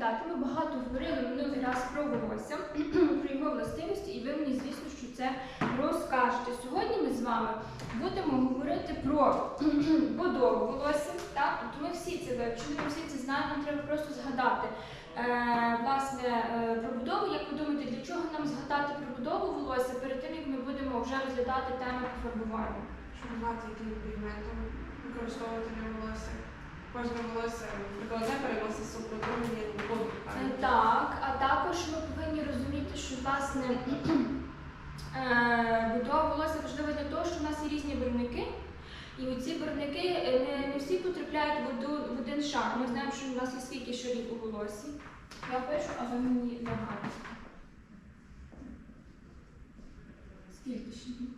згадати. Ми багато говорили минулий раз про волосся, про його властивості, і ви мені, звісно, що це розкажете. Сьогодні ми з вами будемо говорити про будову волосся. Так? Тобто ми всі це вивчили, ми всі це знаємо, треба просто згадати. Е, власне, е, про будову, як ви думаєте, для чого нам згадати про будову волосся перед тим, як ми будемо вже розглядати тему пофарбування? Щоб знати, яким пігментом використовувати для волосся. Кожне волосся, наприклад, не переносить супроводження воду. Е, Так, а також ми повинні розуміти, що власне е, будова волосся важлива для того, що в нас є різні барвники. І оці барвники е, не, не всі потрапляють в, в один шар. Ми знаємо, що у нас є скільки шарів у волосі. Я пишу, а ви мені нагадуєте. Скільки шарів?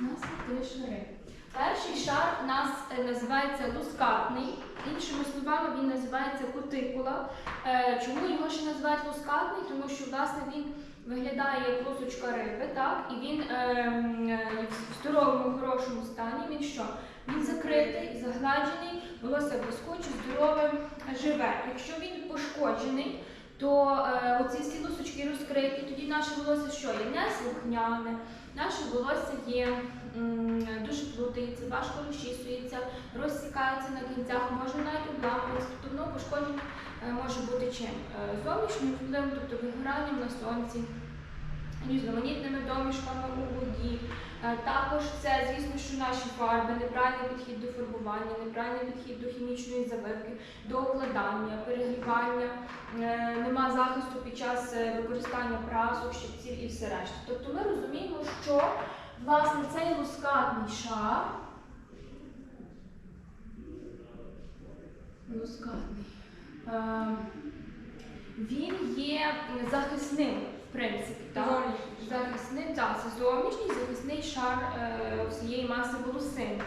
У нас є три шари. Перший шар у нас е, називається лускатний. Іншими словами, він називається кутикула. Е, Чому його ще називають лускатний? Тому що власне він виглядає як лусочка риби, так? І він е, в здоровому, хорошому стані. Він що? Він закритий, загладжений, волосся блискуче, здорове, живе. Якщо він пошкоджений, то е, оці всі лусочки розкриті, тоді наше волосся що є? Неслухняне, наше волосся є дуже плутається, важко розчісується, розсікається на кінцях, може навіть обламуватися, воно пошкоджене е, може бути чим? Е, Зовнішнім впливом, тобто вигоранням на сонці, різноманітними домішками у воді. Е, Також це, звісно, що наші фарби, неправильний підхід до фарбування, неправильний підхід до хімічної заливки, до укладання, перегрівання, нема захисту під час використання прасок, щипців і все решта. Тобто ми розуміємо, що власне цей лускатний шар. Лускатний. Е, він є захисним, в принципі. Так? Захисний, так, це зовнішній захисний шар е, всієї маси волосин.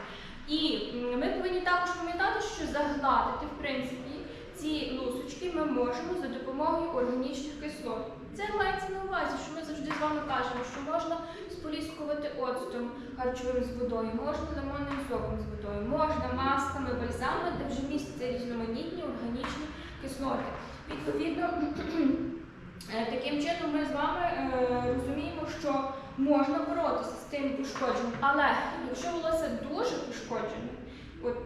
І ми повинні також пам'ятати, що загладити, в принципі, ці лусочки ми можемо за допомогою органічних кислот. Це мається на увазі, що ми завжди з вами кажемо, що можна споліскувати оцтом харчовим з водою, можна лимонним соком з водою, можна масками, бальзамами, де вже містяться різноманітні органічні кислоти. Відповідно, Е, Таким чином ми з вами е, розуміємо, що можна боротися з тим пошкодженням, але якщо волосся дуже пошкоджене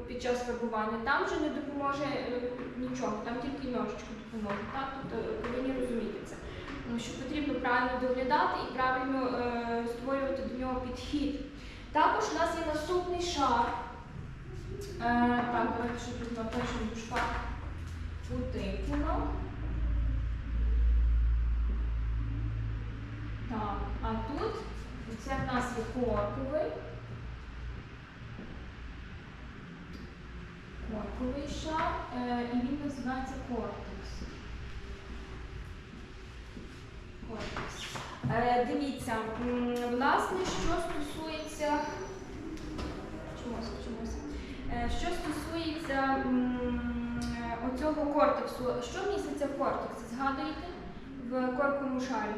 під час фарбування, там вже не допоможе е, нічого, там тільки ножички допоможуть. Так? Тобто повинні розуміти що потрібно правильно доглядати і правильно е, створювати до нього підхід. Також у нас є наступний шар. Е, так, давайте ще тут напишемо дужка утикуно. Так, а тут це в нас є корковий. Корковий шар, е, і він називається кортекс. Е, дивіться, власне, що стосується. Чомусь, чомусь. Е, що стосується оцього кортексу, що міститься в кортексі? Згадуєте? В корковому шарі.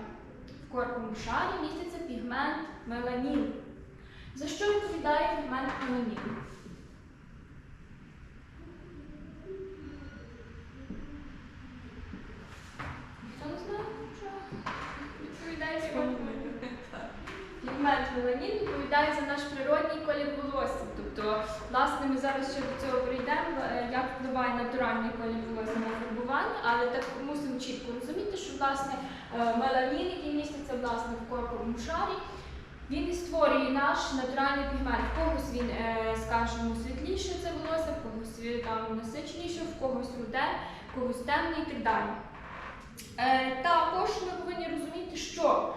В корковому шарі міститься пігмент меланін. За що відповідає пігмент меланін? Ніхто не знає, що відповідає пігмент меланін? Пігмент меланін відповідає за наш природній колір волосся. Тобто, власне, ми зараз ще до цього прийдемо, е, як впливає натуральний колір волосся на фарбування, але так мусимо чітко розуміти, що власне е, меланін, який міститься власне в корковому шарі, він створює наш натуральний пігмент. В когось він, е, скажімо, світліше це волосся, в когось там насиченіше, в когось руде, в когось темне і так далі. Також ми повинні розуміти, що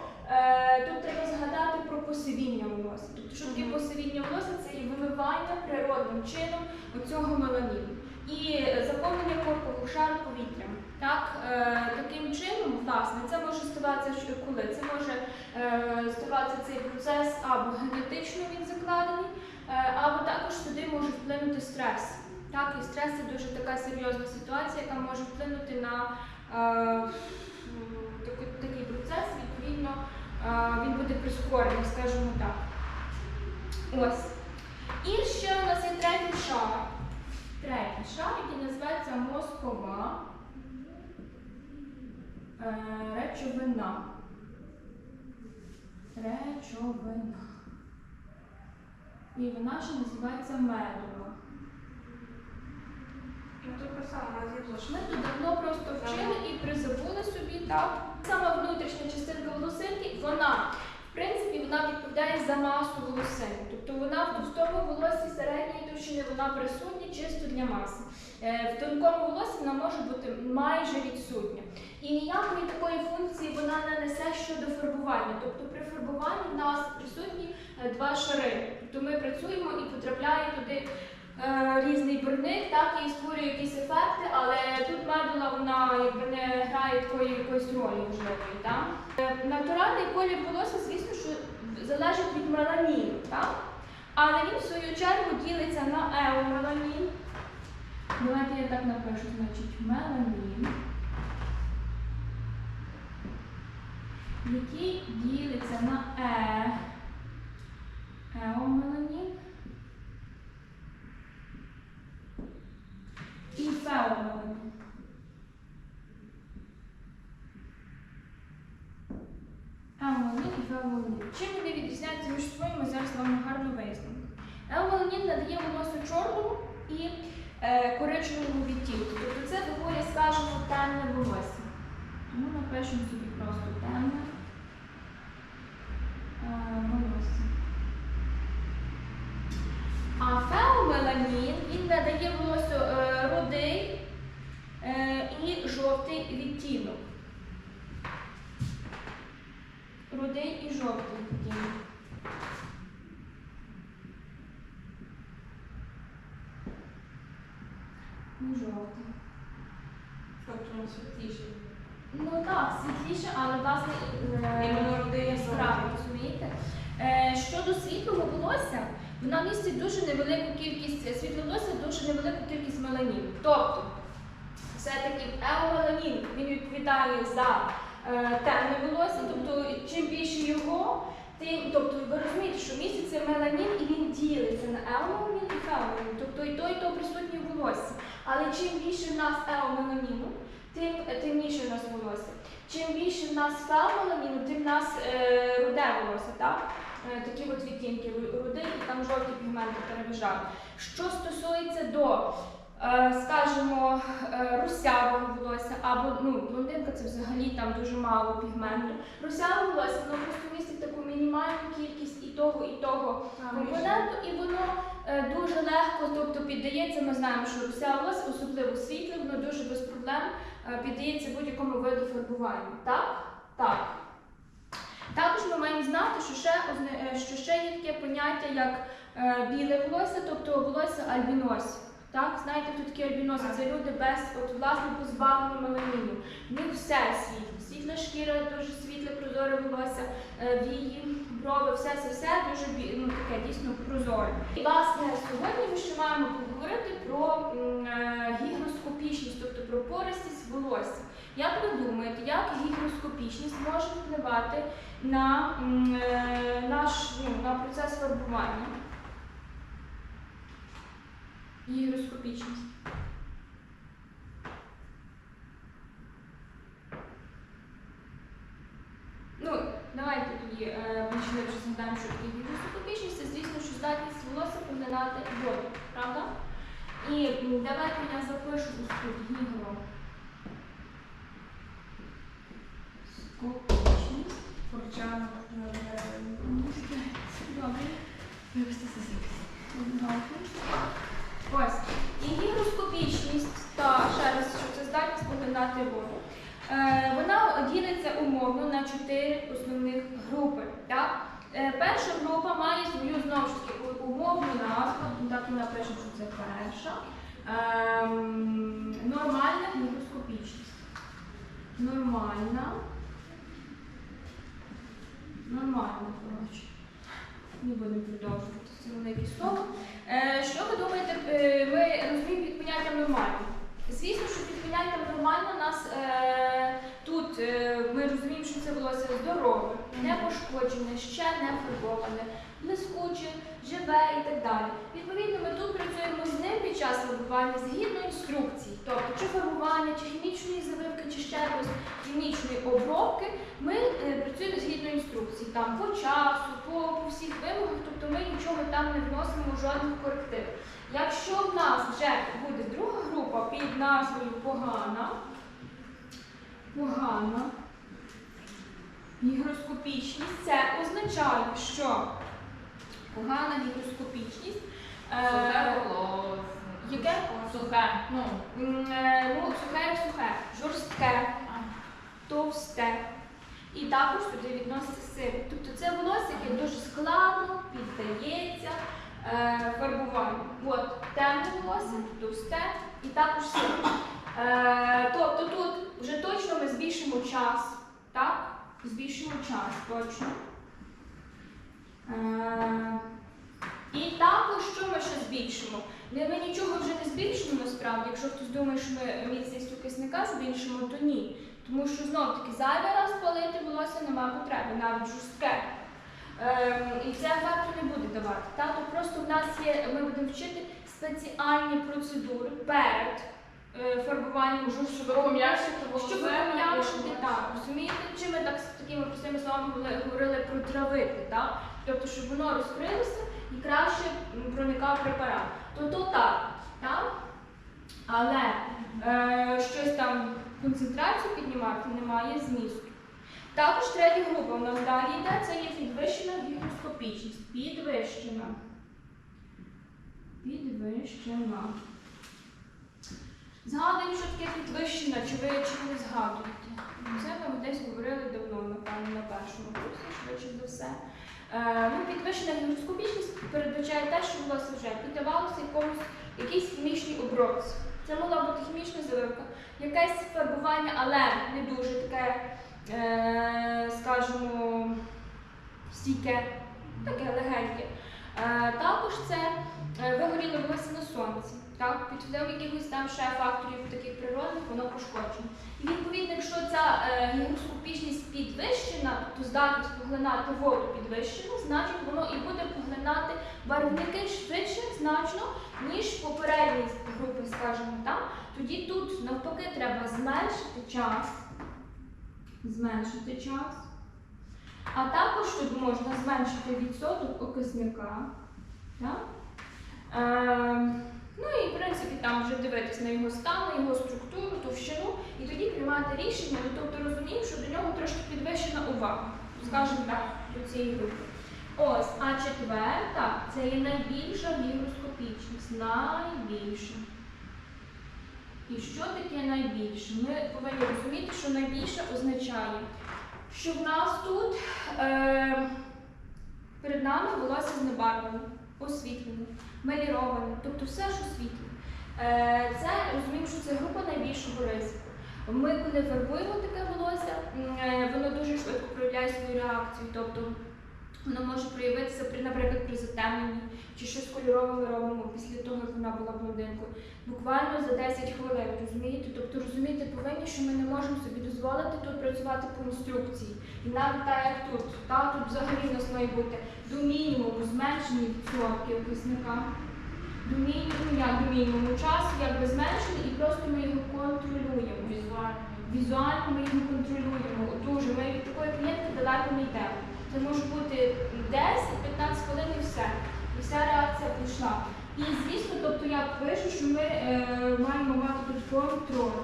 тут треба згадати про посивіння волосся. Тобто, що таке посивіння волосся це є вимивання природним чином оцього меланіну і е, заповнення коркового шару повітрям. Так, е, таким чином, власне, це може ставатися що- коли? Це може е, ставатися цей процес або генетично він закладений, е, або також туди може вплинути стрес. Так, і стрес це дуже така серйозна ситуація, яка може вплинути на е, м, такий, такий процес, відповідно, е, він буде прискорений, скажімо так. Ось. І ще у нас є третій шар. Третій шар, який називається мозкова е, речовина. Речовина. І вона ще називається медова. Тож площа. ми тут давно просто вчили і призабули собі так. Сама внутрішня частинка волосинки, вона, в принципі, вона відповідає за масу волосин. Тобто вона в товстому волосі середньої товщини вона присутня чисто для маси. Е, В тонкому волосі вона може бути майже відсутня. І ніякої такої функції вона не несе щодо фарбування. Тобто при фарбуванні в нас присутні е, два шари. Тобто ми працюємо і потрапляє туди е, різний барвник, так і створює якісь ефекти, але тут медула вона якби не грає такої якоїсь ролі важливої. Так? Е, натуральний колір волосся, звісно, що залежить від меланіну, так? але він в свою чергу ділиться на еомеланін. Давайте я так напишу, значить меланін, який ділиться на е, еомеланін. і феомеланін. Еомеланін і феомеланін. Чим вони відрізняються між собою, ми зараз вам гарно вияснимо. Еомеланін надає волосю чорному і е, коричневому відтінку. Тобто це доволі, скажімо, темне волосся. Тому напишемо собі просто темне е, волосся. А феомеланін він надає волосю е, рудий е, і жовтий відтінок. Рудий і жовтий відтінок. І жовтий. Тобто воно світліше. Ну так, світліше, але власне е, і яскраво, розумієте? Е, щодо світлого волосся, вона містить дуже невелику кількість світлого волосся, дуже невелику кількість меланіну. Тобто, все-таки еомеланін він відповідає за е, темне волосся, тобто чим більше його, тим, тобто ви розумієте, що міститься меланін і він ділиться на еомеланін і феомеланін, тобто і то, і то присутнє в волосі. Але чим більше в нас еомеланіну, тим темніше в нас волосся. Чим більше в нас феомеланіну, тим в нас е, руде волосся, так? Е, такі от відтінки руди і там жовті пігменти переважають. Що стосується до, е, скажімо, е, русявого волосся, або ну, блондинка це взагалі там дуже мало пігменту. Русяве волосся, воно просто містить таку мінімальну кількість і того, і того компоненту, і воно е, дуже легко, тобто піддається, ми знаємо, що русяве волосся, особливо світле, воно дуже без проблем е, піддається будь-якому виду фарбування. Так? Так. Також ми маємо знати, що ще, е, що ще є таке поняття, як е, біле волосся, тобто волосся альбіносів. Так, знаєте, хто такі альбіноси? Це люди без от, власне позбавлення меланіну. Них все світло. Світла шкіра, дуже світле, прозоре волосся, е, вії, брови, все, все, все дуже ну, таке дійсно прозоре. І власне сьогодні ми ще маємо поговорити про е, гігроскопічність, тобто про пористість волосся. Як ви думаєте, як гігроскопічність може впливати на е, наш ну, на процес фарбування? Гігроскопічність. Ну, давайте тоді е, глибше згадаємо, що таке гігроскопічність. Це, звісно, що здатність волосся поглинати воду, правда? І м, давайте я запишу ось тут гігро. Скопічність. Форчана. Добре. Вибачте за запис. Добре. Ось. І гігроскопічність, та ще раз, що це здатність поглинати воду. Е, вона ділиться умовно на чотири основних групи. Так? Е, перша група має свою знову ж таки умовну назву, ну, так і напишемо, що це перша. Ем, нормальна гігроскопічність. Нормальна. Нормально, коротше. Не будемо продовжувати це велике слово. Е, що ви думаєте, е, ми розуміємо під поняттям нормально? Звісно, що під поняттям нормально нас е, тут е, ми розуміємо, що це волосся здорове, не пошкоджене, ще не фарбоване, блискуче, живе, і так далі. Відповідно, ми тут працюємо з ним під час фарбування згідно інструкцій. Тобто, чи фарбування, чи хімічної заливки, чи ще якось хімічної обробки, ми е, працюємо згідно інструкцій. Там по часу, по, по всіх вимогах, тобто ми нічого там не вносимо жодних коректив. Якщо в нас вже буде друга група під назвою погана, погана гігроскопічність, це означає, що погана гігроскопічність. е, Сухе. Яке? Сухе. Ну, е, ну, сухе як сухе, жорстке, товсте. І також туди відноситься сир. Тобто це волосся, яке дуже складно піддається е, фарбуванню. От темне волосся, товсте і також сир. Е, тобто тут вже точно ми збільшимо час. Так? Збільшимо час, точно. Е, і також, що ми ще збільшимо? Ми, нічого вже не збільшимо насправді. Якщо хтось думає, що ми міцність окисника збільшимо, то ні. Тому що знов таки зайвий раз палити волосся немає потреби, навіть жорстке. Ем, і це ефекту не буде давати. То просто в нас є, ми будемо вчити спеціальні процедури перед е, фарбуванням жорсткого пом'якшити волосся. щоб пом'якшити, так, розумієте, чи ми так з такими простими словами говорили- говорили про травити, так? Тобто, щоб воно розкрилося і краще м, проникав препарат. То то так, так? Але е, щось там концентрацію піднімати немає змісту. Також третя група у нас далі йде, це є підвищена гігроскопічність. Підвищена. Підвищена. Згадуємо, що таке підвищена, чи ви ви згадуєте? Це ми десь говорили давно, напевно, на першому курсі, швидше за все. Е, ну, підвищена гігроскопічність передбачає те, що волосся вже піддавалося якомусь якійсь хімічній обробці. Це могла бути хімічна заливка, якесь фарбування, але не дуже таке, е, скажімо, стійке, таке легеньке. Е, також це е, вигоріле волосся на сонці. Так, під впливом якихось там ще факторів таких природних воно пошкоджено. І відповідно, якщо ця е, гігроскопічність підвищена, то здатність поглинати воду підвищена, значить воно і буде поглинати барвники швидше значно, ніж попередні групи, скажімо так. Тоді тут навпаки треба зменшити час. Зменшити час. А також тут можна зменшити відсоток окисника. Так? Ем, ну і в принципі там вже дивитись на його стан, на його структуру, товщину, і тоді приймати рішення, ну тобто розуміємо, що до нього трошки підвищена увага, скажімо так, до цієї групи. Ось, а четверта це є найбільша гігроскопічність. Найбільша. І що таке найбільше? Ми повинні розуміти, що найбільше означає, що в нас тут е, перед нами волосся знебарвлене, освітлене, меліроване, тобто все що освітлене. Е, це розуміємо, що це група найбільшого ризику. Ми, коли фарбуємо таке волосся, е, воно дуже швидко проявляє свою реакцію. Тобто воно може проявитися при, наприклад, при затемненні чи щось кольорове ми робимо після того, як вона була блондинкою. Буквально за 10 хвилин, розумієте? Тобто розуміти повинні, що ми не можемо собі дозволити тут працювати по інструкції. І навіть так, як тут, та тут взагалі в нас має бути до мінімуму зменшені відсотки окисника. До мінімуму, як до мінімуму часу, якби зменшений, і просто ми його контролюємо. Візуально. Візуально ми його контролюємо. Дуже ми від такої клієнтки далеко не йдемо. Це може бути 10-15 хвилин і все. І вся реакція пішла. І звісно, тобто я пишу, що ми е, маємо мати тут контроль.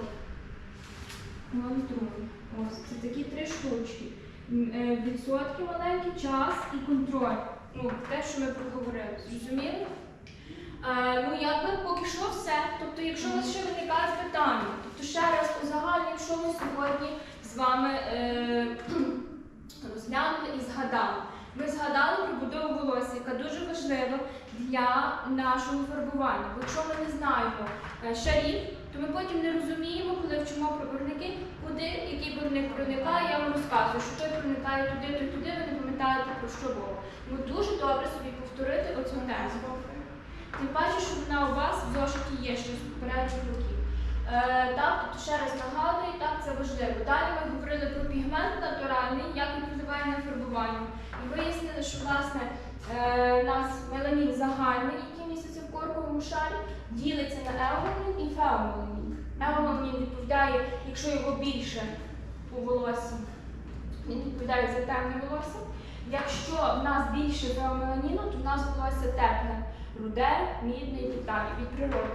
Контроль. Ось це такі три штучки. Е, Відсотки маленький, час і контроль. Ну, те, що ми проговорили. Зрозуміли? Е, ну, якби поки що все. Тобто, якщо у вас ще виникає питання, тобто ще раз узагальнюємо, що ми сьогодні з вами е, розглянули і згадали. Ми згадали про будову волосся, яка дуже важлива для нашого фарбування. Бо якщо ми не знаємо е, шарів, то ми потім не розуміємо, коли вчимо про барвники, куди який барвник проникає. Я вам розказую, що той проникає туди, той туди, ви не пам'ятаєте про що було. Тому дуже добре собі повторити оцю тезу. Тим паче, що вона у вас в зошиті є ще з попередніх років. Е, так, тобто ще раз нагадую, так, це важливо. Далі ми говорили про пігмент натуральний, як він впливає на фарбування. І вияснили, що власне Е, нас меланін загальний, який міститься в корковому шарі, ділиться на еомеланін і феомеланін. Еомеланін відповідає, якщо його більше у волосі, він відповідає за темне волосся. Якщо в нас більше феомеланіну, то в нас волосся тепле, руде, мідне і так далі від природи.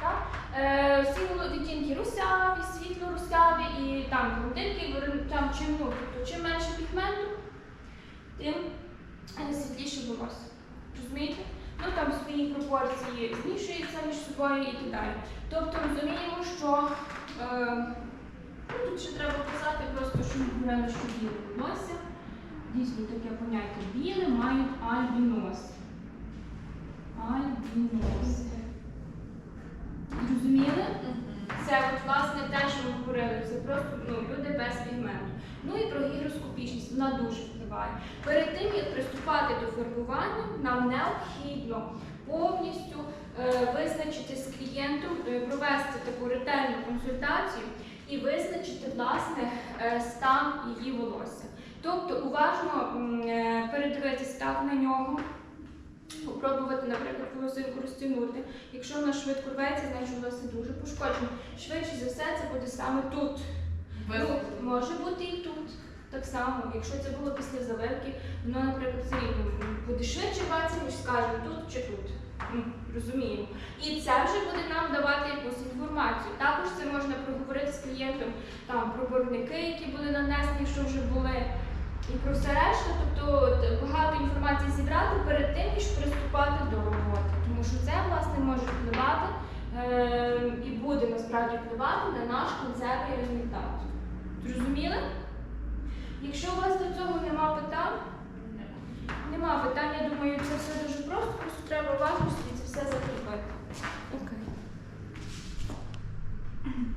Так? Е, всі відтінки русяві, світло русяві і там блондинки, там чим, ну, тобто, чим менше пігменту, тим е, світліше волосся. Розумієте? Ну там свої пропорції змішуються між собою і так далі. Тобто розуміємо, що е, ну, тут ще треба казати просто, що ми що біле волосся. Дійсно таке поняття біле мають альбінос. Альбінос. Зрозуміли? Це от, власне те, що ми говорили, це просто ну, люди без пігменту. Ну і про гігроскопічність, вона дуже впливає. Перед тим, як приступати до фарбування, нам необхідно повністю е, визначити з клієнтом, е, провести таку ретельну консультацію і визначити власне е, стан її волосся. Тобто уважно е, передивитись так на нього, попробувати, наприклад, волосинку розтягнути. Якщо вона швидко рветься, значить волосся дуже пошкоджено. Швидше за все, це буде саме тут. Ну, може бути і тут. Так само, якщо це було після заливки, воно, наприклад, все рівно буде швидше бачити, ніж скажемо тут чи тут. Ну, розуміємо. І це вже буде нам давати якусь інформацію. Також це можна проговорити з клієнтом там, про борники, які були нанесені, що вже були, і про все решта, тобто багато інформації зібрати перед тим, ніж приступати до роботи, тому що це власне може впливати е і буде насправді впливати на наш кінцевий результат. Зрозуміли? Якщо у вас до цього нема питань, нема питань, я думаю, це все дуже просто, просто треба важко і це все закріпити.